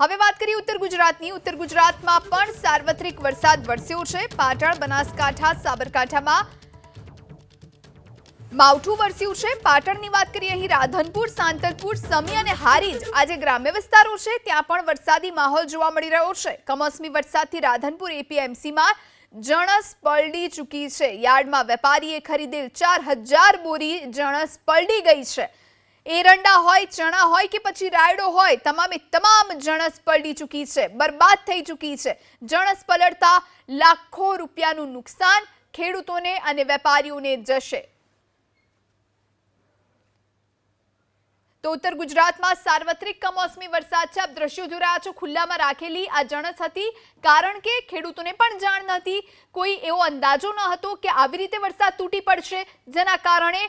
હવે વાત કરીએ ઉત્તર ગુજરાતની. ઉત્તર ગુજરાતમાં પણ સાર્વત્રિક વરસાદ વરસ્યો છે. પાટણ, બનાસકાંઠા, સાબરકાંઠામાં માવઠું વરસ્યું છે. પાટણની વાત કરીએ અહીં રાધનપુર, સાંતલપુર, સમી અને હારીજ. આ જે ગ્રામ્ય વિસ્તારો છે. ત્યાં પણ વરસાદી માહોલ જોવા મળી રહ્યો છે. કમોસમી વરસાદથી રાધનપુર એપીએમસીમાં જણસ પલડી ચૂકી છે. યાર્ડમાં વેપારીએ ખરીદેલ ચાર બોરી જણસ પલડી ગઈ છે. એરંડા હોય, ચણા હોય કે પછી રાયડો હોય, તમામે તમામ જણસ પલડી ચૂકી છે, બરબાદ થઈ ચૂકી છે. જણસ પલળતા લાખો રૂપિયાનું નુકસાન ખેડૂતોને અને વેપારીઓને જશે. તો ઉત્તર ગુજરાતમાં સાર્વત્રિક કમોસમી વરસાદ છે. આપ દ્રશ્યો જોઈ રહ્યા છો ખુલ્લામાં રાખેલી આ જણસ હતી. કારણ કે ખેડૂતોને પણ જાણ નહોતી. કોઈ એવો અંદાજો ન હતો કે આવી રીતે વરસાદ તૂટી પડશે. જેના કારણે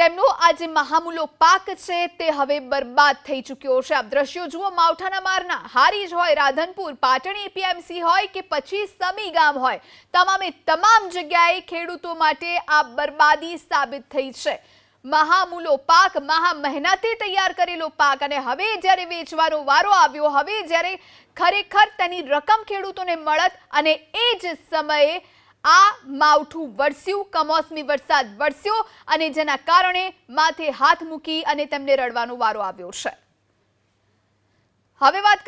તેમનો આ જે મહામૂલો પાક છે, તે હવે બરબાદ થઈ ચૂક્યો છે. આપ દ્રશ્યો જુઓ, માવઠાના મારના. હારીજ હોય રાધનપુર, પાટણ એપીએમસી હોય કે પછી સમી ગામ હોય. તમામે તમામ જગ્યાએ ખેડૂતો માટે આ બરબાદી સાબિત થઈ છે. મહામૂલો પાક, મહા મહેનતે તૈયાર કરેલો પાક અને હવે જ્યારે વેચવાનો વારો આવ્યો, હવે જ્યારે ખરેખર તેની રકમ ખેડૂતોને મળત અને એ જ સમયે આ માવઠું વરસ્યું, કમોસમી વરસાદ વરસ્યો અને જેના કારણે માથે હાથ મૂકી અને તેમને રડવાનો વારો આવ્યો છે. હવે વાત